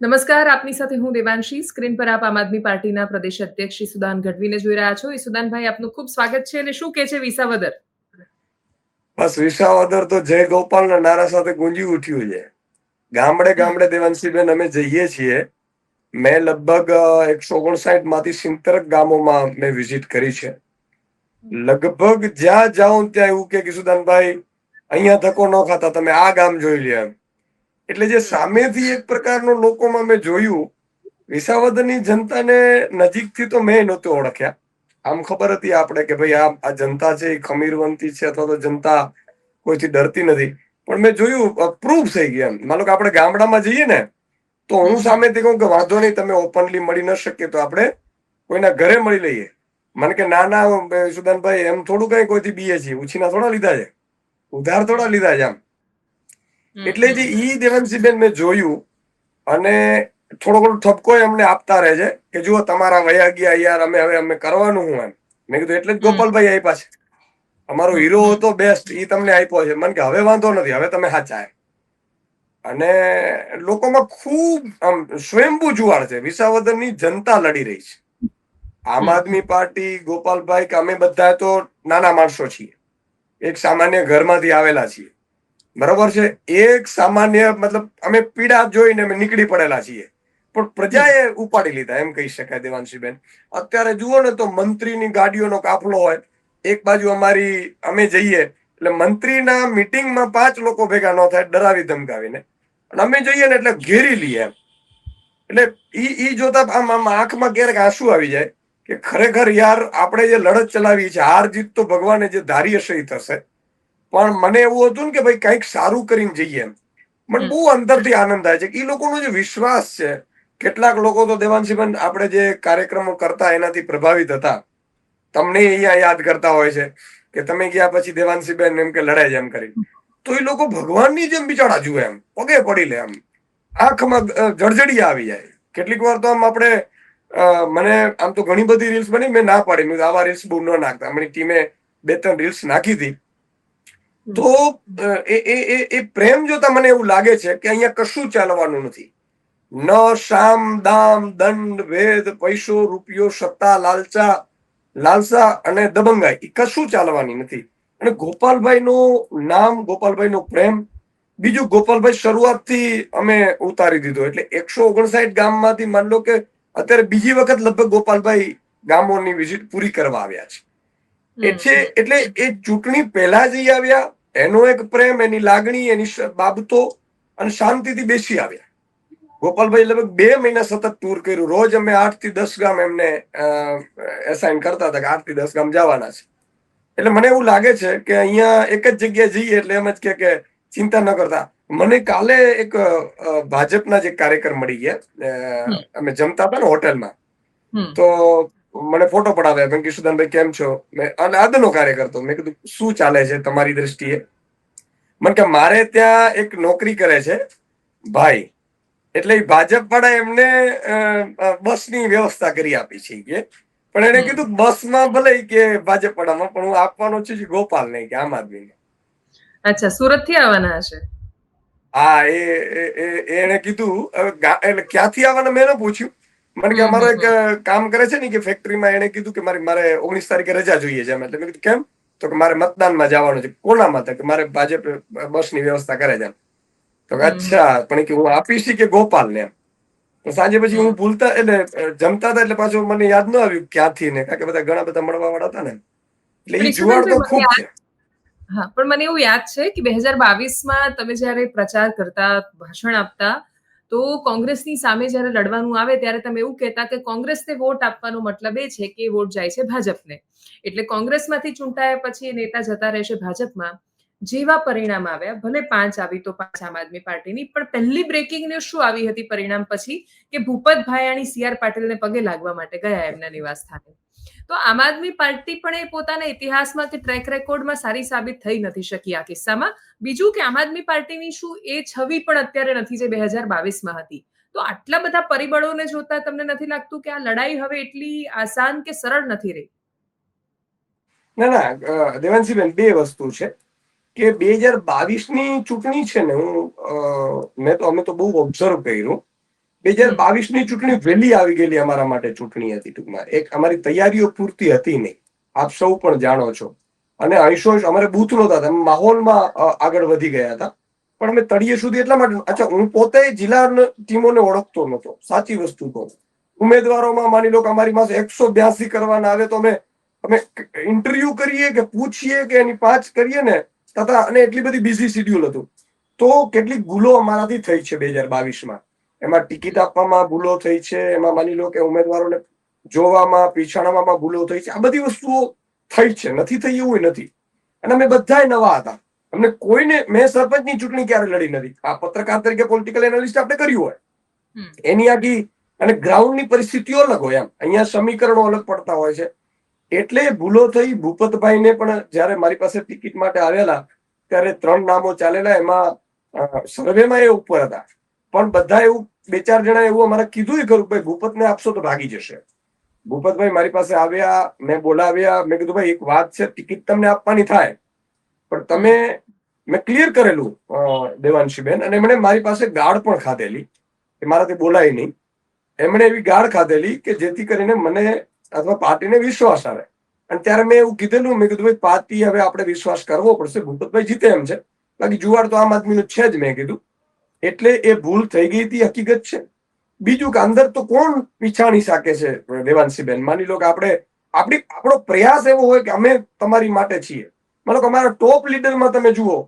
નમસ્કાર, આપની સાથે હું દેવાંશી. સ્ક્રીન પર આપ આમ આદમી પાર્ટીના પ્રદેશ અધ્યક્ષ શ્રી સુદાન ગઢવીને જોઈ રહ્યા છો. સુદાનભાઈ, આપનું ખૂબ સ્વાગત છે અને શું કે છે વિસાવદર? બસ, વિસાવદર તો જય ગોપાલના નારા સાથે ગુંજી ઉઠ્યું છે. ગામડે ગામડે દેવાંશીબેન, અમે જઈએ છીએ. મેં લગભગ એકસો ઓગણસાઠમાંથી સિત્તેર ગામોમાં મેં વિઝિટ કરી છે. લગભગ જ્યાં જાઉં ત્યાં એવું કે કિશુદાનભાઈ અહીંયા ધક્કો ન ખાતા, તમે આ ગામ જોઈ લે એમ. એટલે જે સામેથી એક પ્રકારનો લોકોમાં મેં જોયું વિસાવદરની જનતાને નજીકથી તો મેં નહોતો ઓળખ્યા. આમ ખબર હતી આપણે કે ભાઈ આ આ જનતા છે એ ખમીરવંતી છે અથવા તો જનતા કોઈથી ડરતી નથી. પણ મેં જોયું પ્રૂફ થઈ ગયા એમ. માનો કે આપણે ગામડામાં જઈએ ને તો હું સામેથી કહું કે વાંધો નહીં તમે ઓપનલી મળી ન શકીએ તો આપણે કોઈના ઘરે મળી લઈએ. મને કે ના ના સુદાનભાઈ એમ થોડું કઈ કોઈથી બીએ છીએ. ઉછીના થોડા લીધા છે. ઉધાર થોડા લીધા છે આમ. એટલે જે ઈ દેવાંશીબેન મેં જોયું અને થોડો ઘણો ઠપકો એમને આપતા રહે છે કે જુઓ તમારા વયા ગયા યાર અમે હવે અમે કરવાનું હું એમ. મેં કીધું એટલે જ ગોપાલભાઈ આપ્યા છે અમારો હીરો હતો બેસ્ટ એ તમને આપ્યો છે. મને કે હવે વાંધો નથી હવે તમે સાચા એમ. અને લોકોમાં ખૂબ આમ સ્વયંભૂ જુવાળ છે. વિસાવદરની જનતા લડી રહી છે. આમ આદમી પાર્ટી ગોપાલભાઈ કે અમે બધા તો નાના માણસો છીએ. એક સામાન્ય ઘરમાંથી આવેલા છીએ. બરોબર છે? એક સામાન્ય, મતલબ અમે પીડા જોઈને અમે નીકળી પડેલા છીએ. પણ પ્રજાએ ઉપાડી લીધા, એમ કહી શકાય દેવાંશીબેન. અત્યારે જુઓ ને તો મંત્રીની ગાડીઓનો કાફલો હોય. એક બાજુ અમારી, અમે જઈએ, એટલે મંત્રીના મિટિંગમાં પાંચ લોકો ભેગા ન થાય, ડરાવી ધમકાવીને. અને અમે જઈએ ને એટલે ઘેરી લઈએ એમ. એટલે ઈ ઈ જોતા આમ આમ આંખમાં ક્યારેક આંસુ આવી જાય કે ખરેખર યાર, આપણે જે લડત ચલાવી છે, હાર જીત તો ભગવાને જે ધારી હશે એ થશે. પણ મને એવું હતું ને કે ભાઈ કંઈક સારું કરીને જઈએ. એમ મને બહુ અંદરથી આનંદ થાય છે એ લોકોનો જે વિશ્વાસ છે કેટલાક લોકો તો દેવાંશીબેન આપણે જે કાર્યક્રમો કરતા એનાથી પ્રભાવિત હતા. તમને અહીંયા યાદ કરતા હોય છે કે તમે ગયા પછી દેવાંશીબેન એમ કે લડાઈ જેમ કરી. તો એ લોકો ભગવાનની જેમ બિચારા જુએ એમ પગે પડી લે એમ. આંખમાં જળજડી આવી જાય. કેટલીક વાર તો આમ આપણે મને આમ તો ઘણી બધી રીલ્સ બની મેં ના પાડી. મેં આવા રીલ્સ બહુ ન નાખતા. અમારી ટીમે બે ત્રણ રીલ્સ નાખી હતી. તો એ એ એ પ્રેમ જોતા મને એવું લાગે છે કે અહીંયા કશું ચાલવાનું નથી. ન શામ દામ દંડ વેદ પૈસો રૂપિયો સત્તા લાલચા લાલસા અને દબંગાઈ એ કશું ચાલવાની નથી. અને ગોપાલભાઈ નું નામ ગોપાલભાઈ નો પ્રેમ બીજું ગોપાલભાઈ શરૂઆતથી અમે ઉતારી દીધો. એટલે એકસો ઓગણસાઠ ગામમાંથી માન લો કે અત્યારે બીજી વખત લગભગ ગોપાલભાઈ ગામોની વિઝિટ પૂરી કરવા આવ્યા છે. એટલે એટલે એ ચૂંટણી પહેલા જઈ આવ્યા એનો એક પ્રેમ એની લાગણી એની બાબતો અને શાંતિથી બેસી આવ્યા. ગોપાલભાઈ લગભગ બે મહિના સતત ટૂર કર્યું. રોજ અમે આઠથી દસ ગામ એમને એસાઇન કરતા હતા કે આઠથી દસ ગામ જવાના છે. એટલે મને એવું લાગે છે કે અહીંયા એક જ જગ્યાએ જઈએ એટલે એમ જ કે ચિંતા ન કરતા. મને કાલે એક ભાજપના જે કાર્યકર મળી ગયા. અમે જમતા હતા ને હોટેલમાં. તો મને ફોટો પડાવ્યા મેં કિશુદાનભાઈ કેમ છો? મેં અને આદનો કાર્ય કરતો મેં કીધું શું ચાલે છે તમારી દ્રષ્ટિએ? મને કે મારે ત્યાં એક નોકરી કરે છે ભાઈ. એટલે ભાજપ વાળા એમને બસની વ્યવસ્થા કરી આપી છે કે. પણ એને કીધું બસમાં ભલે કે ભાજપ વાળામાં પણ હું આપવાનો છું ગોપાલ ને કે આમ આદમી અચ્છા સુરતથી આવવાના હશે? હા એ એને કીધું એટલે ક્યાંથી આવવાના? મેં ન પૂછ્યું. મને કે અમારો એક કામ કરે છે ને કે ફેક્ટરીમાં એને કીધું કે મારે મારે ઓગણીસ તારીખે રજા જોઈએ છે એટલે મેં કીધું કેમ? તો કે મારે મતદાનમાં જવાનું છે. કોનામાં? કે મારે ભાજપ બસની વ્યવસ્થા કરે છે તો અચ્છા પણ કે હું આપીશ કે ગોપાલ ને સાંજે પછી હું ભૂલતા એટલે જમતા હતા એટલે પાછું મને યાદ ન આવ્યું ક્યાંથી ને કારણ કે બધા ઘણા બધા મળવા વાળા હતા ને. એટલે એ જુવાડ તો ખૂબ છે. હા પણ મને એવું યાદ છે કે બે હજાર બાવીસમાં તમે જયારે પ્રચાર કરતા ભાષણ આપતા તો કોંગ્રેસની સામે જ્યારે લડવાનું આવે ત્યારે તમે એવું કહેતા કે કોંગ્રેસને વોટ આપવાનો મતલબ એ છે કે વોટ જાય છે ભાજપને. એટલે કોંગ્રેસમાંથી ચૂંટાયા પછી નેતા જતા રહેશે ભાજપમાં. જેવા પરિણામ આવ્યા, ભલે પાંચ આવી તો પાંચ આમ આદમી પાર્ટીની, પણ પહેલી બ્રેકિંગ ન્યૂઝ શું આવી હતી પરિણામ પછી? કે ભૂપત ભાયાણી સી આર પાટીલને પગે લાગવા માટે ગયા એમના નિવાસ સ્થાને. તો આમ આદમી પાર્ટી પણ એ પોતાના ઇતિહાસમાં કે ટ્રેક રેકોર્ડમાં સારી સાબિત થઈ નથી શકી આ કિસ્સામાં. બીજું કે આમ આદમી પાર્ટીની શું એ છબી પણ અત્યારે નથી જે બે હજાર બાવીસમાં હતી. તો આટલા બધા પરિબળોને જોતા તમને નથી લાગતું કે આ લડાઈ હવે એટલી આસાન કે સરળ નથી રહી? ના ના દેવાંશીબેન, બે વસ્તુ છે કે બે હજાર બાવીસની ચૂંટણી છે ને હું મેં તો, અમે તો બહુ ઓબ્ઝર્વ કર્યું. બે હજાર બાવીસની ચૂંટણી વહેલી આવી ગયેલી અમારા માટે ચૂંટણી હતી ટૂંકમાં. એક અમારી તૈયારીઓ પૂરતી હતી નહીં. આપ સૌ પણ જાણો છો. અને અંશો અમારે બૂથ નહોતા હતા. માહોલમાં આગળ વધી ગયા હતા. પણ અમે તળિયે સુધી એટલા માટે, અચ્છા, હું પોતે જિલ્લા ટીમોને ઓળખતો નહોતો. સાચી વસ્તુ કહું. ઉમેદવારોમાં માની લો કે અમારી પાસે એકસો બ્યાસી કરવાના આવે તો અમે અમે ઇન્ટરવ્યુ કરીએ કે પૂછીએ કે એની પાંચ કરીએ ને, તથા અને એટલી બધી બિઝી શિડ્યુલ હતું. તો કેટલીક ભૂલો અમારાથી થઈ છે બે હજાર બાવીસમાં. એમાં ટિકિટ આપવામાં ભૂલો થઈ છે એમાં માની લો કે ઉમેદવારોને જોવામાં પીછાણવામાં ભૂલો થઈ છે આ બધી વસ્તુઓ થઈ છે નથી થઈ એવું નથી. અને અમે બધા નવા હતા. અમને કોઈને મેં સરપંચની ચૂંટણી ક્યારે લડી નથી. આ પત્રકાર તરીકે પોલિટિકલ એનાલિસ્ટ આપણે કર્યું હોય. એની આખી અને ગ્રાઉન્ડની પરિસ્થિતિઓ અલગ હોય એમ. અહીંયા સમીકરણો અલગ પડતા હોય છે. એટલે ભૂલો થઈ ભૂપતભાઈને પણ જ્યારે મારી પાસે ટિકિટ માટે આવેલા ત્યારે ત્રણ નામો ચાલેલા એમાં સર્વેમાં એ ઉપર હતા. પણ બધા એવું બે ચાર જણા એવું અમારે કીધું ખરું ભાઈ ભાઈ ભૂપતને આપશો તો ભાગી જશે. ભૂપતભાઈ મારી પાસે આવ્યા, મેં બોલાવ્યા, મેં કીધું, ભાઈ, એક વાત છે, ટિકિટ તમને આપવાની થાય, પણ તમે, મેં ક્લિયર કરેલું દેવાંશીબેન, અને એમણે મારી પાસે ગાળ પણ ખાધેલી, કે મારાથી બોલાય નહીં. એમણે એવી ગાળ ખાધેલી કે જેથી કરીને મને અથવા પાર્ટીને વિશ્વાસ આવે. અને ત્યારે મેં એવું કીધેલું, મેં કીધું, ભાઈ, પાર્ટી હવે આપણે વિશ્વાસ કરવો પડશે, ભૂપતભાઈ જીતે એમ છે. બાકી જુવાડ તો આમ આદમીનું છે જ, મેં કીધું. એટલે એ ભૂલ થઈ ગઈ હતી, હકીકત છે. બીજું કે અંદર તો કોણ પીછાણી શકે છે દેવાંશીબેન માની લો કે આપણે, આપણી, આપણો પ્રયાસ એવો હોય કે અમે તમારી માટે છીએ. કે અમારા ટોપ લીડરમાં તમે જુઓ,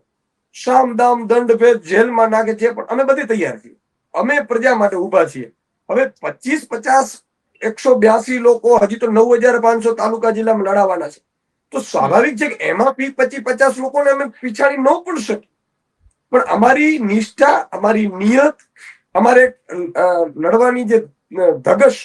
શામ દામ દંડ ભેદ જેલમાં નાખે છે, પણ અમે બધી તૈયાર છીએ. અમે પ્રજા માટે ઊભા છીએ. હવે પચીસ પચાસ એકસો બ્યાસી લોકો હજી તો નવ હજાર પાંચસો તાલુકા જિલ્લામાં લડાવવાના છે. તો સ્વાભાવિક છે કે એમાં પી પચીસ પચાસ લોકોને અમે પીછાડી ન પણ શકીએ. પણ અમારી નિષ્ઠા, અમારી નિયત, અમારે લડવાની જે ધગશ,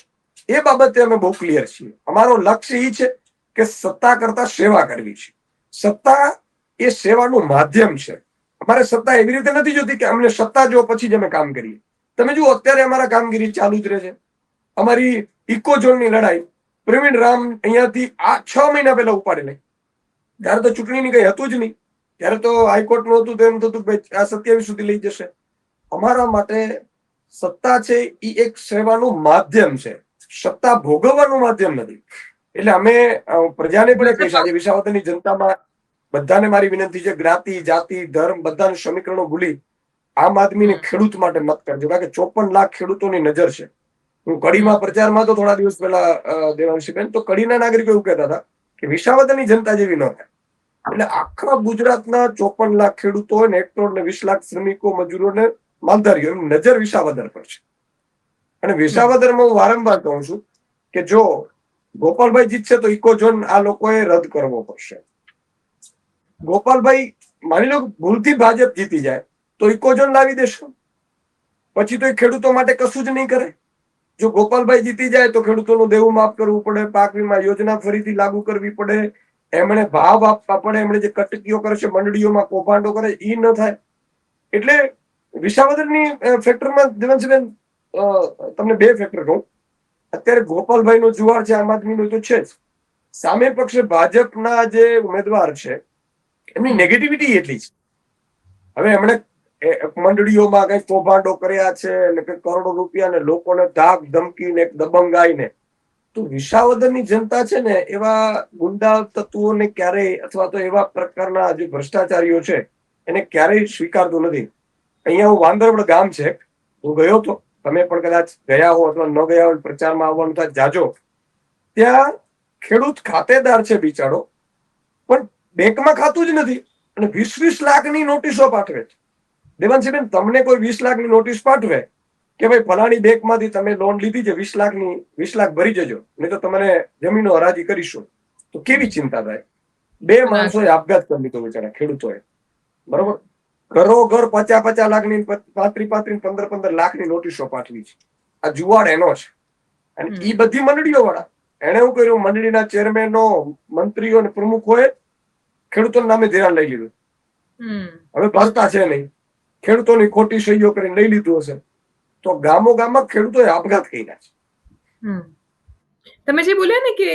એ બાબતે અમે બહુ ક્લિયર છીએ. અમારો લક્ષ્ય એ છે કે સત્તા કરતા સેવા કરવી છે. સત્તા એ સેવાનું માધ્યમ છે. અમારે સત્તા એવી રીતે નથી જોતી કે અમને સત્તા જો પછી જ અમે કામ કરીએ. તમે જુઓ, અત્યારે અમારા કામગીરી ચાલુ જ રહે છે. અમારી ઇકો ઝોનની લડાઈ. પ્રવીણ રામ અહીંયાથી આ છ મહિના પહેલા ઉપાડી લઈ ત્યારે તો ચૂંટણીની કઈ હતું જ નહીં. ત્યારે તો હાઈકોર્ટનું હતું તો એમ થતું કે આ સત્યાવીસ સુધી લઈ જશે. અમારા માટે સત્તા છે એ એક સેવાનું માધ્યમ છે. સત્તા ભોગવવાનું માધ્યમ નથી. એટલે અમે પ્રજાને પણ કહીશ આજે વિસાવદરની જનતામાં બધાને મારી વિનંતી છે જ્ઞાતિ જાતિ ધર્મ બધાનું સમીકરણો ભૂલી આમ આદમીને ખેડૂત માટે મત કરજો. કારણ કે ચોપન લાખ ખેડૂતોની નજર છે. હું કડીમાં પ્રચારમાં તો થોડા દિવસ પહેલા દેવાંશીબેન તો કડીના નાગરિકો એવું કહેતા હતા કે વિસાવદરની જનતા જેવી ન થાય. એટલે આખા ગુજરાતના ચોપન લાખ ખેડૂતો હોય ને ને વીસ લાખ શ્રમિકો મજૂરોને માલધારીઓ નજર વિસાવદર પર છે. અને વિસાવદરમાં હું વારંવાર કહું છું કે જો ગોપાલભાઈ જીતશે તો ઇકો ઝોન આ લોકોએ રદ કરવો પડશે. ગોપાલભાઈ, માની લો ભૂલથી ભાજપ જીતી જાય, તો ઇકો ઝોન લાવી દેશો. પછી તો એ ખેડૂતો માટે કશું જ નહીં કરે. જો ગોપાલભાઈ જીતી જાય તો ખેડૂતોનું દેવું માફ કરવું પડે, પાક વીમા યોજના ફરીથી લાગુ કરવી પડે એમણે ભાવ આપવા પડે, એમણે જે કટકીઓ કરે છે, મંડળીઓમાં કૌભાંડો કરે એ ન થાય. એટલે વિસાવદરની ફેક્ટરમાં દેવાંશબેન તમને બે ફેક્ટર કહું. અત્યારે ગોપાલભાઈનો જુવાર છે, આમ આદમીનો તો છે જ. સામે પક્ષે ભાજપના જે ઉમેદવાર છે, એમની નેગેટિવિટી એટલી છે. હવે એમણે મંડળીઓમાં કઈ કૌભાંડો કર્યા છે એટલે કરોડો રૂપિયા ને લોકોને ધાક ધમકીને દબંગાઈને તો વિસાવદરની જનતા છે ને એવા ગુંડા તત્વોને ક્યારેય અથવા તો એવા પ્રકારના જે ભ્રષ્ટાચારીઓ છે, એને ક્યારેય સ્વીકારતું નથી. અહીંયા હું વાંદરવડ ગામ છે, હું ગયો તો, તમે પણ કદાચ ગયા હો અથવા ન ગયા હો પ્રચારમાં આવવાનું થાય, જાજો. ત્યાં ખેડૂત ખાતેદાર છે બિચારો, પણ બેંકમાં ખાતું જ નથી અને વીસ વીસ લાખની નોટિસો પાઠવે છે. દેવાંશીબેન, તમને કોઈ વીસ લાખની નોટિસ પાઠવે? કે ભાઈ ફલાણી બેંકમાંથી તમે લોન લીધી છે વીસ લાખની વીસ લાખ ભરી જજો. નહીં તો તમને જમીનો હરાજી કરીશું. તો કેવી ચિંતા થાય બે માણસોએ આપઘાત કરી લીધો બિચારા ખેડૂતોએ. બરોબર? ઘરો ઘર પચાસ પચાસ લાખની પાંત્રી પાંત્રી પંદર પંદર લાખની નોટિસો પાઠવી છે. આ જુવાડ એનો છે. અને એ ઈ બધી મંડળીઓ વાળા એને શું કર્યું? મંડળીના ચેરમેનો મંત્રીઓ અને પ્રમુખોએ ખેડૂતોના નામે ધિરાણ લઈ લીધું. હવે ભરતા છે નહીં. ખેડૂતોની ખોટી સહીઓ કરીને લઈ લીધું હશે. તો ગામો ગામમાં ખેડૂતોએ આપઘાત કર્યા છે. તમે જે બોલ્યા ને કે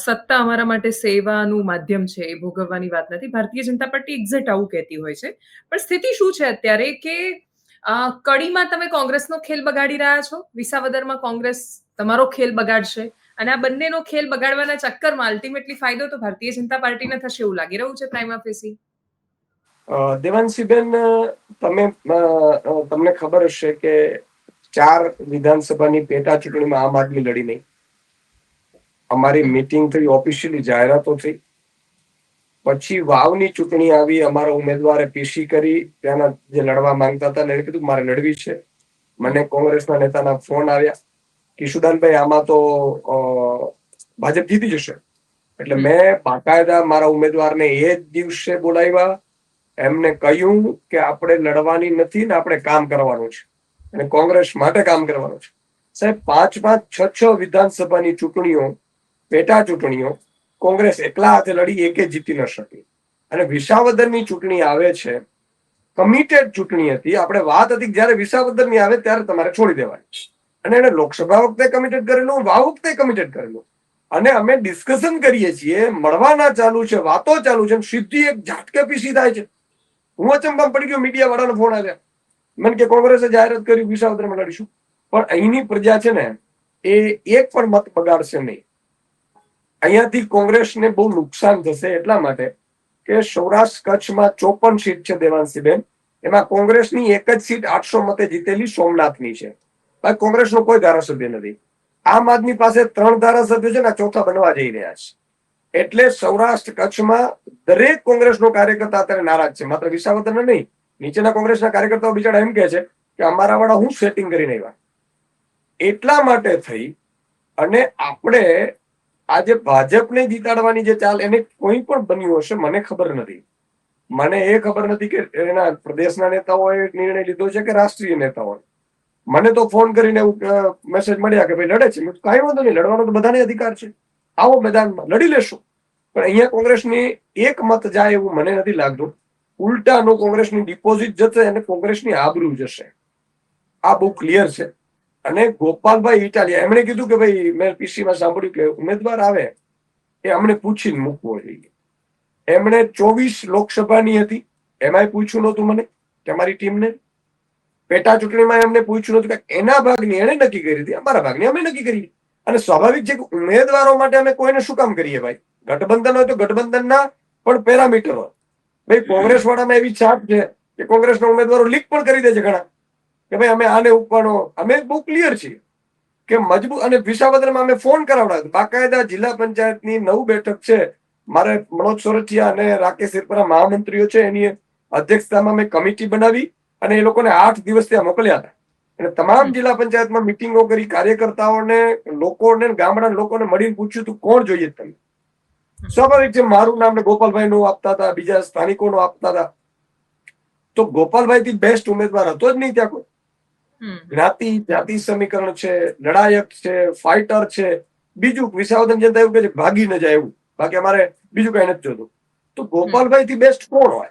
સત્તા અમારા માટે સેવાનું માધ્યમ છે એ ભોગવવાની વાત નથી ભારતીય જનતા પાર્ટી એક્ઝેક્ટ આવું કહેતી હોય છે. પણ સ્થિતિ શું છે અત્યારે કે કડીમાં તમે કોંગ્રેસનો ખેલ બગાડી રહ્યા છો વિસાવદરમાં કોંગ્રેસ તમારો ખેલ બગાડશે અને આ બંનેનો ખેલ બગાડવાના ચક્કરમાં અલ્ટિમેટલી ફાયદો તો ભારતીય જનતા પાર્ટીને થશે એવું લાગી રહ્યું છે પ્રાઇમા ફેસી દેવાંશીબેન તમે તમને ખબર હશે કે ચાર વિધાનસભાની પેટા ચૂંટણીમાં આમ આદમી લડી નહીં. અમારી મીટિંગ થઈ ઓફિશિયલી જાહેરાતો થઈ. પછી વાવની ચૂંટણી આવી અમારા ઉમેદવારે પીસી કરી ત્યાંના જે લડવા માંગતા હતા એને કીધું મારે લડવી છે. મને કોંગ્રેસના નેતાના ફોન આવ્યા. કિશુદાનભાઈ આમાં તો ભાજપ જીતી જશે. એટલે મેં બાકાયદા મારા ઉમેદવારને એ જ દિવસે બોલાવ્યા. એમને કહ્યું કે આપણે લડવાની નથી ને આપણે કામ કરવાનું છે. અને કોંગ્રેસ માટે કામ કરવાનું છે. સાહેબ, પાંચ પાંચ છ છ વિધાનસભાની ચૂંટણીઓ, પેટા ચૂંટણીઓ, કોંગ્રેસ એકલા હાથે લડી, એકે જીતી ન શકી. અને વિસાવદરની ચૂંટણી આવે છે, કમિટેડ ચૂંટણી હતી, આપણે વાત હતી જયારે વિસાવદરની આવે ત્યારે તમારે છોડી દેવાની અને એને લોકસભા વખતે કમિટેડ કરેલું વાવ વખતે કમિટેડ કરેલું. અને અમે ડિસ્કશન કરીએ છીએ, મળવાના ચાલુ છે, વાતો ચાલુ છે સીધી એક ઝાટકે પીસી થાય છે. હું અચંબામાં પડી ગયો મીડિયા વાળાનો ફોન આવ્યા. મને કે કોંગ્રેસે જાહેરાત કરી વિસાવદરમાં લડીશું પણ અહીંની પ્રજા છે ને, એ એક પણ મત બગાડશે નહીં. અહીંયાથી કોંગ્રેસને બહુ નુકસાન થશે એટલા માટે કે સૌરાષ્ટ્ર કચ્છમાં ચોપન સીટ છે દેવાંશીબેન. એમાં કોંગ્રેસની એક જ સીટ આઠસો મતે જીતેલી સોમનાથની છે. બાકી કોંગ્રેસનો કોઈ ધારાસભ્ય નથી. આમ આદમી પાસે ત્રણ ધારાસભ્યો છે ને ચોથા બનવા જઈ રહ્યા છે. એટલે સૌરાષ્ટ્ર કચ્છમાં દરેક કોંગ્રેસનો કાર્યકર્તા અત્યારે નારાજ છે. માત્ર વિસાવદરના નહીં નીચેના કોંગ્રેસના કાર્યકર્તાઓ બિચારા એમ કહે છે કે અમારા વાળા હું સેટિંગ કરીને આવ્યા? એટલા માટે થઈ અને આપણે આજે ભાજપને જીતાડવાની જે ચાલ એને કોઈ પણ બન્યું હશે, મને ખબર નથી. મને એ ખબર નથી કે એના પ્રદેશના નેતાઓએ નિર્ણય લીધો છે કે રાષ્ટ્રીય નેતાઓએ મને તો ફોન કરીને એવું મેસેજ મળ્યા કે ભાઈ લડે છે. કાંઈ વાંધો નહીં, લડવાનો તો બધાને અધિકાર છે. આવો મેદાનમાં લડી લેશો. પણ અહીંયા કોંગ્રેસની એક મત જાય એવું મને નથી લાગતું. ઉલટાનું કોંગ્રેસની ડિપોઝિટ જશે અને કોંગ્રેસની આબરૂ જશે. આ બહુ ક્લિયર છે. અને ગોપાલભાઈ ઇટાલિયા, એમણે કીધું કે ભાઈ, મેં પીસીમાં સાંભળ્યું કે ઉમેદવાર આવે એ અમને પૂછીને મૂકવો જોઈએ. એમણે ચોવીસ લોકસભાની હતી, એમાંય પૂછ્યું નહોતું મને કે અમારી ટીમને. પેટા ચૂંટણીમાં એમને પૂછ્યું નહોતું કે એના ભાગની એને નક્કી કરી હતી, અમારા ભાગની અમે નક્કી કરી. અને સ્વાભાવિક છે કે ઉમેદવારો માટે અમે કોઈને શું કામ કરીએ ભાઈ? ગઠબંધન હોય તો ગઠબંધનના પણ પેરામીટર હોય. ભાઈ કોંગ્રેસ વાળામાં એવી છાપ છે કે કોંગ્રેસના ઉમેદવારો લીક પણ કરી દે છે ઘણા. કે ભાઈ અમે આને ઉપવાનો અમે બહુ ક્લિયર છીએ કે મજબૂત અને વિસાવદરમાં અમે ફોન કરાવડાવ્યો બાકાયદા જિલ્લા પંચાયતની નવ બેઠક છે. મારે મનોજ સોરઠિયા અને રાકેશ સિરપરા મહામંત્રીઓ છે. એની અધ્યક્ષતામાં મેં કમિટી બનાવી અને એ લોકોને આઠ દિવસ ત્યાં મોકલ્યા હતા. અને તમામ જિલ્લા પંચાયતમાં મિટિંગો કરી કાર્યકર્તાઓને લોકોને ગામડાના લોકોને મળીને પૂછ્યું તું કોણ જોઈએ તમે? સ્વાભાવિક છે મારું નામ ને ગોપાલભાઈ નું આપતા હતા બીજા સ્થાનિકોનું આપતા હતા. તો ગોપાલભાઈ થી બેસ્ટ ઉમેદવાર હતો જ નહીં ત્યાં કોઈ. જ્ઞાતિ જાતિ સમીકરણ છે લડાયક છે ફાઇટર છે. બીજું વિસાવદન જનતા એવું કે છે ભાગી ન જાય એવું. બાકી અમારે બીજું કઈ નથી જોતું. તો ગોપાલભાઈ થી બેસ્ટ કોણ હોય?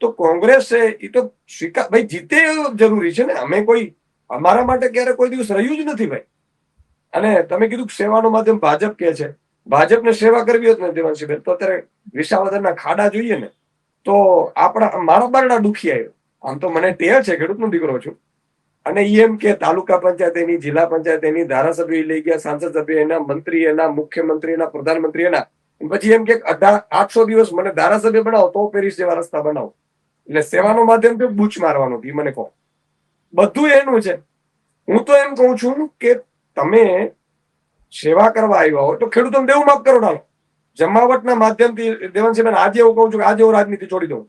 તો કોંગ્રેસે એ તો સ્વીકાર ભાઈ જીતે જરૂરી છે ને. અમે કોઈ અમારા માટે ક્યારે કોઈ દિવસ રહ્યું જ નથી ભાઈ. અને તમે કીધું સેવાનું માધ્યમ ભાજપ કે છે. ભાજપને સેવા કરવી હોત ને દેવાંશીબેન તો અત્યારે વિસાવદરના ખાડા જોઈએ ને, તો આપણા મારા બારડા દુખી આવ્યો. આમ તો મને ટેવ છે, ખેડૂતનો દીકરો છું. અને એમ કે તાલુકા પંચાયત એની જિલ્લા પંચાયત એની ધારાસભ્ય લઈ ગયા, સાંસદ સભ્ય એના, મંત્રી એના મુખ્યમંત્રી એના પ્રધાનમંત્રી એના. પછી એમ કે આઠસો દિવસ મને ધારાસભ્ય બનાવો, તો પેરિસ જેવા રસ્તા બનાવો. એટલે સેવાનો માધ્યમ તો બૂચ મારવાનું મને કહો. બધું એનું છે. હું તો એમ કહું છું કે તમે સેવા કરવા આવ્યા હોય તો ખેડૂતોને દેવું માફ કરો ડાલો જમાવટના માધ્યમથી દેવનસિંહબેન આજે હું કહું છું કે આજે હું રાજનીતિ છોડી દઉં.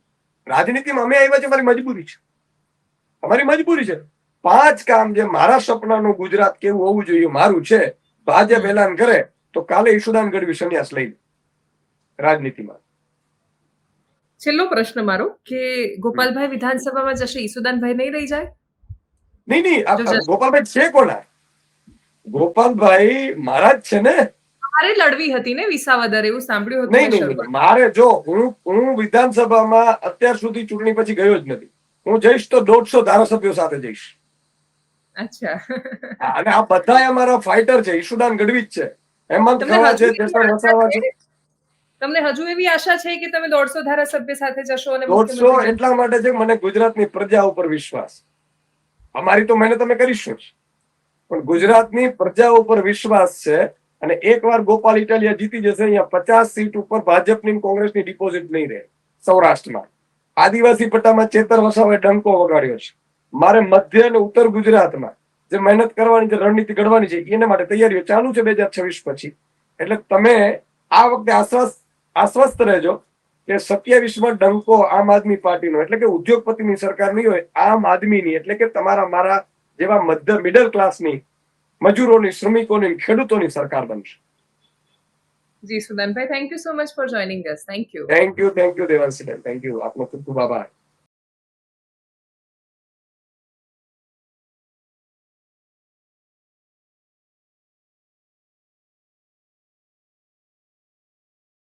રાજનીતિમાં અમે આવ્યા છે મારી મજબૂરી છે. અમારી મજબૂરી છે. પાંચ કામ જે મારા સપનાનું ગુજરાત કેવું હોવું જોઈએ મારું છે ભાજપ એલાન કરે તો કાલે ઈશુદાન ગઢવી સંન્યાસ લઈ રાજનીતિમાં. છેલ્લો પ્રશ્ન મારો કે ગોપાલભાઈ વિધાનસભામાં જશે ઈશુદાનભાઈ નહીં રહી જાય? નહીં નહીં ગોપાલભાઈ છે કોના? ગોપાલભાઈ મારા જ છે ને? મારે લડવી હતી ને વિસાવદર એવું સાંભળ્યું હતું નહીં નહીં મારે જો હું હું વિધાનસભામાં અત્યાર સુધી ચૂંટણી પછી ગયો જ નથી. હું જઈશ તો દોઢસો ધારાસભ્યો સાથે જઈશ. અચ્છા. અને આ બધા અમારા ફાઇટર છે ઈશુદાન ગઢવી જ છે. હેમંત ખવા છે હજુ એવી જેસર આશા વસાવા છે? તમને હજુ એવી આશા છે કે તમે દોઢસો ધારાસભ્ય સાથે જશો અને દોઢસો એટલા માટે છે મને ગુજરાતની પ્રજા ઉપર વિશ્વાસ. અમારી તો મહેનત અમે કરીશું જ. પણ ગુજરાતની પ્રજા ઉપર વિશ્વાસ છે અને એકવાર ગોપાલ ઇટાલિયા જીતી જશે, અહીંયા પચાસ સીટ ઉપર ભાજપની કોંગ્રેસની ડિપોઝિટ નહીં રહે, સૌરાષ્ટ્રમાં. આદિવાસી પટ્ટામાં ચેતર વસાવાએ ડંકો વગાડ્યો છે. મારે મધ્ય અને ઉત્તર ગુજરાતમાં જે મહેનત કરવાની, જે રણનીતિ ઘડવાની છે, એના માટે તૈયારીઓ ચાલુ છે બે હજાર છવ્વીસ પછી. એટલે તમે આ વખતે આશ્વસ્ત આશ્વસ્ત રહેજો કે સત્યાવીસમાં ડંકો આમ આદમી પાર્ટીનો, એટલે કે ઉદ્યોગપતિની સરકાર નહીં હોય, આમ આદમીની, એટલે કે તમારા, મારા જેવા મધ્ય મિડલ ક્લાસની મજૂરોની શ્રમિકોની ખેડૂતોની સરકાર બનશે. જી Sudanbhai thank you so much for joining us thank you thank you thank you દેવાંશીબેન thank you આપનો ખૂબ ખૂબ આભાર.